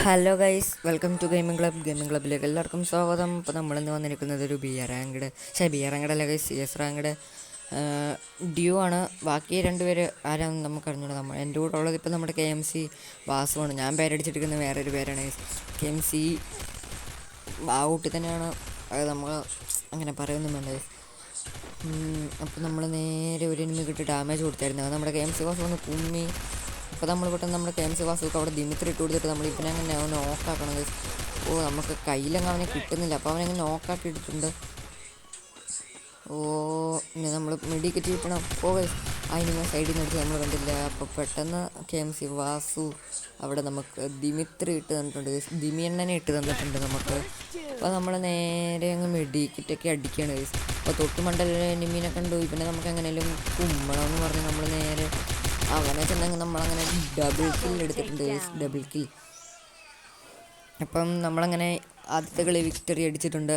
Hello guys welcome to gaming club gaming ക്ലബിലേക്ക് എല്ലാവർക്കും സ്വാഗതം. ഇപ്പോൾ നമ്മളിന്ന് വന്നിരിക്കുന്നത് ഒരു ബി ആർ റാങ്കഡ് പക്ഷേ B R ranked guys C S ranked duo ആണ്. ബാക്കി രണ്ടുപേര് ആരാണെന്ന് നമുക്ക് അറിഞ്ഞൂടാ. നമ്മൾ എന്റെ കൂടെ ഉള്ളത് ഇപ്പോൾ നമ്മുടെ കെ എം സി വാസുവാണ് ഞാൻ പേരടിച്ചിരിക്കുന്നത് വേറൊരു പേരാണ് കെ എം സി ബാവൂട്ടി തന്നെയാണ്. അത് നമ്മൾ അങ്ങനെ പറയുന്നും വേണ്ട അപ്പോൾ നമ്മൾ നേരെ ഒരു എനിമി കിട്ടി ഡാമേജ് കൊടുത്തായിരുന്നു. അത് നമ്മുടെ കെ എം സി വാസു വന്ന് കുമ്മി അപ്പോൾ നമ്മൾ പെട്ടെന്ന് നമ്മുടെ കെ എം സി വാസുക്ക് അവിടെ ദിമിത്രി ഇട്ട് കൊടുത്തിട്ട് നമ്മൾ ഇപ്പം അങ്ങനെ അവനെ ഓക്കാക്കണം. ഓ നമുക്ക് കയ്യിലങ്ങ് അവനെ കിട്ടുന്നില്ല. അപ്പോൾ അവനങ്ങ് നോക്കാക്കി ഇട്ടിട്ടുണ്ട്. ഓ ഇനി നമ്മൾ മെഡിക്കറ്റ് കിട്ടണം ഓ അതിന് സൈഡിൽ നിന്ന് നമ്മൾ കണ്ടില്ല. അപ്പോൾ പെട്ടെന്ന് കെ എം സി വാസു അവിടെ നമുക്ക് ദിമിത്രി ഇട്ട് തന്നിട്ടുണ്ട്. ദിമിയണ്ണനെ ഇട്ട് തന്നിട്ടുണ്ട് നമുക്ക്. അപ്പോൾ നമ്മൾ നേരെ അങ്ങ് മെഡിക്കറ്റൊക്കെ അടിക്കുകയാണ്. അപ്പോൾ തൊട്ട് മണ്ടല എനിമീനെ കണ്ടു. പിന്നെ നമുക്ക് എങ്ങനെയും കുമ്മണം എന്ന് പറഞ്ഞ് നമ്മൾ നേരെ അവനെ ചെന്നെങ്കിൽ നമ്മളങ്ങനെ ഡബിൾ കിൽ എടുത്തിട്ടുണ്ട് ഡബിൾ കിൽ അപ്പം നമ്മളങ്ങനെ ആദ്യത്തെ കളി വിക്ടറി അടിച്ചിട്ടുണ്ട്.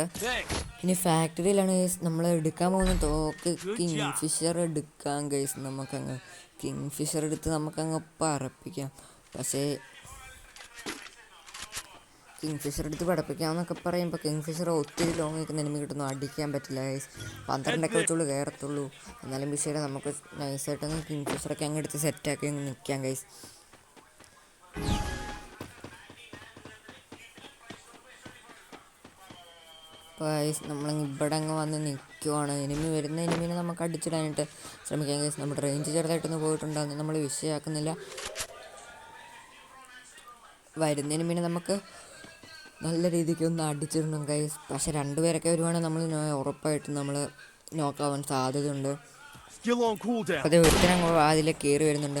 ഇനി ഫാക്ടറിയിലാണ് നമ്മൾ എടുക്കാൻ പോകുന്ന തോക്ക് കിങ് ഫിഷർ എടുക്കാൻ ഗൈസ് നമുക്കങ്ങ്. കിങ് ഫിഷർ എടുത്ത് നമുക്കങ്ങ് പറപ്പിക്കാം. പക്ഷേ കിങ് ഫിഷർ എടുത്ത് പഠിപ്പിക്കാമെന്നൊക്കെ പറയുമ്പോൾ കിങ് ഫിഷർ ഒത്തിരി ലോങ് നിൽക്കുന്ന എനിമി കിട്ടുന്നു. അടിക്കാൻ പറ്റില്ല ഗൈസ് പന്ത്രണ്ടൊക്കെ വെച്ചുള്ളൂ കയറത്തുള്ളൂ എന്നാലും വിഷയം നമുക്ക് നൈസായിട്ടൊന്ന് കിങ് ഫിഷറൊക്കെ അങ്ങ് എടുത്ത് സെറ്റാക്കി അങ്ങ് നിൽക്കാം ഗൈസ് ഗൈസ് നമ്മൾ ഇവിടെ അങ്ങ് വന്ന് നിൽക്കുവാണ് എനിമി വരുന്ന എനിമിനെ നമുക്ക് അടിച്ചിടാനായിട്ട് ശ്രമിക്കാം ഗൈസ് നമ്മുടെ റേഞ്ച് ചെറുതായിട്ടൊന്ന് പോയിട്ടുണ്ട്. അത് നമ്മൾ വിഷയമാക്കുന്നില്ല. വരുന്ന എനിമിനെ നമുക്ക് നല്ല രീതിക്ക് ഒന്ന് അടിച്ചിരുന്നു ഗൈസ് പക്ഷെ രണ്ടുപേരൊക്കെ വരുവാണെങ്കിൽ നമ്മൾ ഉറപ്പായിട്ടും നമ്മൾ നോക്കാവാൻ സാധ്യതയുണ്ട്. അതെ ഒരുത്തരം അതിലെ കയറി വരുന്നുണ്ട്.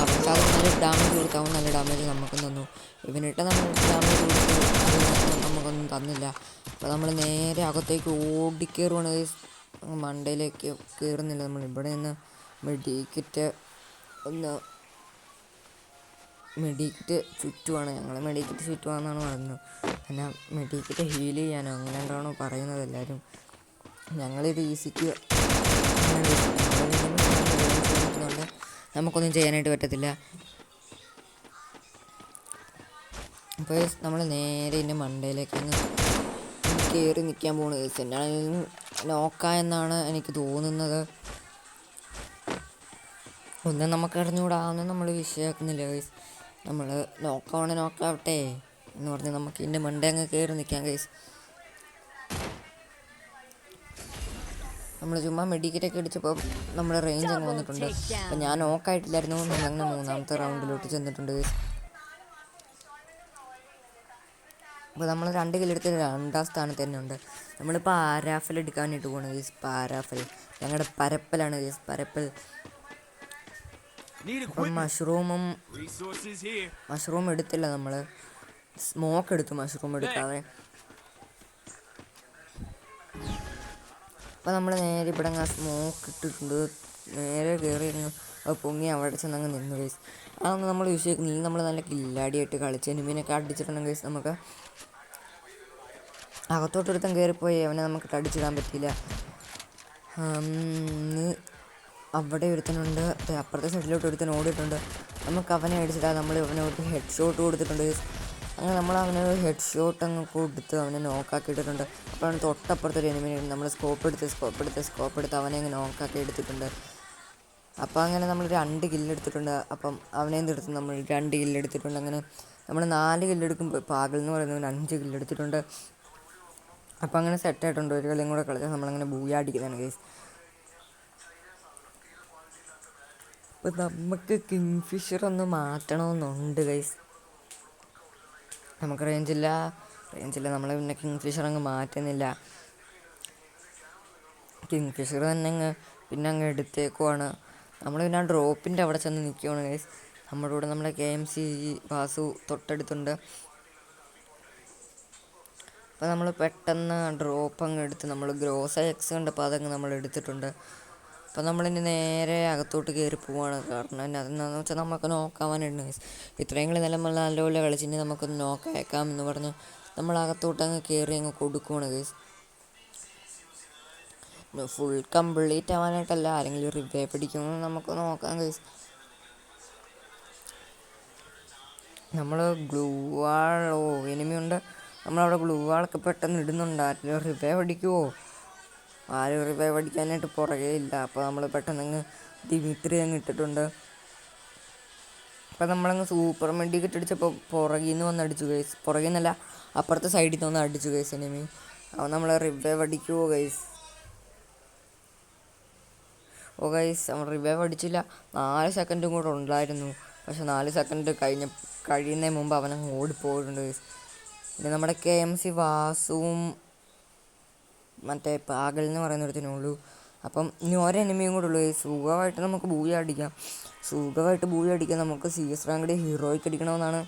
അവർക്ക് അത് നല്ല ഡാമേജ് കൊടുക്കാവും നല്ല ഡാമേജ് നമുക്കും തന്നു. ഇവനിട്ട് നമ്മൾ ഡാമേജ് കൊടുത്തു നമുക്കൊന്നും തന്നില്ല. അപ്പോൾ നമ്മൾ നേരെ അകത്തേക്ക് ഓടിക്കയറുവാണ് മണ്ടയിലേക്ക് കയറുന്നില്ല നമ്മൾ ഇവിടെ നിന്ന് മെഡിക്കറ്റ് ഒന്ന് മെഡിക്കറ്റ് ചുറ്റുമാണ് ഞങ്ങൾ മെഡിക്കറ്റ് ചുറ്റുവാണെന്നാണ് പറയുന്നത് എന്നാൽ മെഡിക്കറ്റ് ഹീൽ ചെയ്യാനോ അങ്ങനെ എന്താണോ പറയുന്നത് എല്ലാവരും ഞങ്ങളിത് ഈസിക്ക് നമുക്കൊന്നും ചെയ്യാനായിട്ട് പറ്റത്തില്ല. അപ്പോൾ നമ്മൾ നേരെ ഇതിന്റെ മണ്ടയിലേക്ക് കയറി നിൽക്കാൻ പോകുന്നത് കേസ് നോക്ക എന്നാണ് എനിക്ക് തോന്നുന്നത്. ഒന്നും നമുക്ക് അറിഞ്ഞുകൂടാ ഒന്നും നമ്മൾ വിഷയമാക്കുന്നില്ല ഗൈസ് നമ്മൾ നോക്കാവണേ നോക്കാവട്ടെ എന്ന് പറഞ്ഞ് നമുക്ക് ഇതിന്റെ മണ്ടേ അങ്ങ് കയറി നിൽക്കാം ഗൈസ് നമ്മൾ ചുമ്മാ മെഡിക്കറ്റൊക്കെ അടിച്ചപ്പോൾ നമ്മുടെ റേഞ്ച് അങ്ങ് വന്നിട്ടുണ്ട്. അപ്പം ഞാൻ നോക്കായിട്ടില്ലായിരുന്നു അങ്ങനെ മൂന്നാമത്തെ റൗണ്ടിലോട്ട് ചെന്നിട്ടുണ്ട് ഗൈസ് അപ്പോൾ നമ്മൾ രണ്ട് കിലെടുത്ത് രണ്ടാം സ്ഥാനത്ത് തന്നെ ഉണ്ട്. നമ്മളിപ്പോൾ ആരാഫൽ എടുക്കാനായിട്ട് പോകണം ഗീസ് പാരാഫൽ ഞങ്ങളുടെ പരപ്പലാണ് ഗീസ് പരപ്പൽ. മഷ്റൂമും. മഷ്റൂം എടുത്തില്ല നമ്മൾ സ്മോക്ക് എടുത്തു മഷ്റൂം എടുക്കാതെ. അപ്പോൾ നമ്മൾ നേരെ ഇവിടെ അങ്ങ് സ്മോക്ക് ഇട്ടിട്ടുണ്ട്. നേരെ കയറി പൊങ്ങി അവിടെ ചെന്ന് അങ്ങ് നിന്നു ഗൈസ് അതൊന്നും നമ്മൾ യൂസ് ചെയ്യുന്നില്ല നമ്മൾ നല്ല കില്ലാടിയായിട്ട് കളിച്ച് എനിമീനൊക്കെ അടിച്ചിട്ടുണ്ടെങ്കിൽ ഗൈസ് നമുക്ക്. അകത്തോട്ടൊരുത്തം കയറിപ്പോയി അവനെ നമുക്ക് അടിച്ചിടാൻ പറ്റിയില്ല. അവിടെ ഒരുത്തനുണ്ട് അപ്പുറത്തെ സൈഡിലോട്ട് ഒരുത്തൻ ഓടിയിട്ടുണ്ട്. നമുക്ക് അവനെ അടിച്ചിട്ടാണ് നമ്മൾ അവനെ ഒരു ഹെഡ് ഷോട്ട് കൊടുത്തിട്ടുണ്ട്. അങ്ങനെ നമ്മൾ അവനെ ഒരു ഹെഡ് ഷോട്ട് അങ്ങ് കൊടുത്ത് അവനെ നോക്കാക്കി ഇട്ടിട്ടുണ്ട്. അപ്പോഴാണ് തൊട്ടപ്പുറത്ത് ഒരു എനിമിനെ നമ്മൾ സ്കോപ്പ് എടുത്ത് സ്കോപ്പ് എടുത്ത് സ്കോപ്പ് എടുത്ത് അവനെ അങ്ങ് നോക്കാക്കി എടുത്തിട്ടുണ്ട്. അപ്പോൾ അങ്ങനെ നമ്മൾ രണ്ട് കില്ലെടുത്തിട്ടുണ്ട് അപ്പം അവനെ എടുത്ത്? നമ്മൾ രണ്ട് കില്ലെടുത്തിട്ടുണ്ട് അങ്ങനെ നമ്മൾ നാല് കില്ലെടുക്കുമ്പോൾ പാകൽ എന്ന് പറയുന്നവൻ അഞ്ച് കില്ലെടുത്തിട്ടുണ്ട് അപ്പോൾ അങ്ങനെ സെറ്റായിട്ടുണ്ട് ഒരു കളിയും കൂടെ കളിച്ചാൽ നമ്മളങ്ങനെ ബൂയാടിക്കുന്നതാണ് കേസ് അപ്പോൾ നമുക്ക് കിങ് ഫിഷർ ഒന്ന് മാറ്റണമെന്നുണ്ട് ഗൈസ് നമുക്ക് റേഞ്ചില്ല റേഞ്ചില്ല നമ്മൾ പിന്നെ കിങ് ഫിഷർ അങ്ങ് മാറ്റുന്നില്ല. കിങ് ഫിഷർ തന്നെ അങ്ങ് പിന്നെ അങ്ങ് എടുത്തേക്കുവാണ്. നമ്മൾ പിന്നെ ആ ഡ്രോപ്പിന്റെ അവിടെ ചെന്ന് നിൽക്കുവാണ് ഗൈസ് നമ്മുടെ കൂടെ നമ്മുടെ കെ എം സി വാസു തൊട്ടടുത്തുണ്ട്. അപ്പോൾ നമ്മൾ പെട്ടെന്ന് ഡ്രോപ്പ് അങ്ങ് എടുത്ത് നമ്മൾ ഗ്രോസ എക്സ് കണ്ടപ്പോൾ അതങ്ങ് നമ്മൾ എടുത്തിട്ടുണ്ട്. അപ്പോൾ നമ്മളിനി നേരെ അകത്തോട്ട് കയറി പോവാണ്. കാരണം അതെന്താണെന്ന് വെച്ചാൽ നമുക്ക് നോക്കാവാനുണ്ട് ഇത്രയും കളി നല്ല നല്ലപോലെ കളിച്ചിട്ട് നമുക്കൊന്ന് നോക്കാം എന്ന് പറഞ്ഞ് നമ്മൾ അകത്തോട്ട് അങ്ങ് കയറി അങ്ങ് കൊടുക്കുവാണ് ഗേസ് ഫുൾ കംപ്ലീറ്റ് ആവാനായിട്ടല്ല ആരെങ്കിലും റിവൈവ് പിടിക്കുമെന്ന് നമുക്ക് നോക്കാം ഗേസ് നമ്മൾ ഗ്ലൂ വാൾ ഓ എനിമിയുണ്ട് നമ്മളവിടെ ഗ്ലൂ വാളൊക്കെ പെട്ടെന്ന് ഇടുന്നുണ്ട്. ആരെങ്കിലും റിവൈവ് അടിക്കുമോ ആരും റിവൈവ് അടിക്കാനായിട്ട് പുറകെ ഇല്ല. അപ്പോൾ നമ്മൾ പെട്ടെന്ന് ദിമിത്രി അങ്ങ് ഇട്ടിട്ടുണ്ട്. അപ്പം നമ്മളങ്ങ് സൂപ്പർ മെഡി കിട്ടടിച്ചപ്പോൾ പുറകിൽ നിന്ന് വന്ന് അടിച്ചു ഗൈസ് പുറകിൽ നിന്നല്ല അപ്പുറത്തെ സൈഡിൽ നിന്ന് വന്ന് അടിച്ചു ഗൈസ് എനിമി അപ്പോൾ നമ്മൾ റിവൈവ് അടിക്കുമോ ഗൈസ് ഓ ഗൈസ് നമ്മൾ റിവൈവ് അടിച്ചില്ല നാല് സെക്കൻഡും കൂടെ ഉണ്ടായിരുന്നു. പക്ഷെ നാല് സെക്കൻഡ് കഴിഞ്ഞ കഴിയുന്നതിന് മുമ്പ് അവനങ്ങ് ഓടിപ്പോയിട്ടുണ്ട് ഗൈസ് പിന്നെ നമ്മുടെ കെ എം സി വാസുവും മറ്റേ പാകൽ എന്ന് പറയുന്ന ഒരുത്തിനുള്ളൂ അപ്പം ഇനി ഓരോ എനിമിയും കൂടെ ഉള്ളൂ. സുഖമായിട്ട് നമുക്ക് ബൂയ അടിക്കാം. സുഖമായിട്ട് ബൂയ അടിക്കാം. നമുക്ക് സി എസ് റാങ്കഡ് ഹീറോയ്ക്ക് അടിക്കണമെന്നാണ്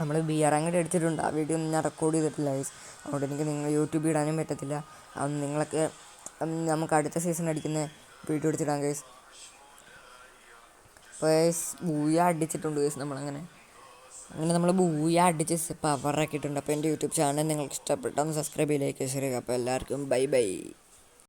നമ്മൾ ബി ആർ റാങ്കഡ് അടിച്ചിട്ടുണ്ട്. ആ വീഡിയോ ഒന്നും ഞാൻ റെക്കോർഡ് ചെയ്തിട്ടില്ല അതുകൊണ്ട് എനിക്ക് നിങ്ങൾ യൂട്യൂബിൽ ഇടാനും പറ്റത്തില്ല. അത് നിങ്ങളൊക്കെ നമുക്ക് അടുത്ത സീസൺ അടിക്കുന്ന വീഡിയോ എടുത്തിടാം ഗൈസ് അപ്പോൾ ബൂയ അടിച്ചിട്ടുണ്ട് ഗൈസ് നമ്മളങ്ങനെ. അങ്ങനെ നമ്മൾ ബൂയ അടിച്ച് പവറാക്കിയിട്ടുണ്ട് അപ്പോൾ എന്റെ യൂട്യൂബ് ചാനൽ നിങ്ങൾക്ക് ഇഷ്ടപ്പെട്ടാൽ സബ്സ്ക്രൈബ് ചെയ്തേക്ക്. ശരി അപ്പോൾ എല്ലാവർക്കും ബൈ ബൈ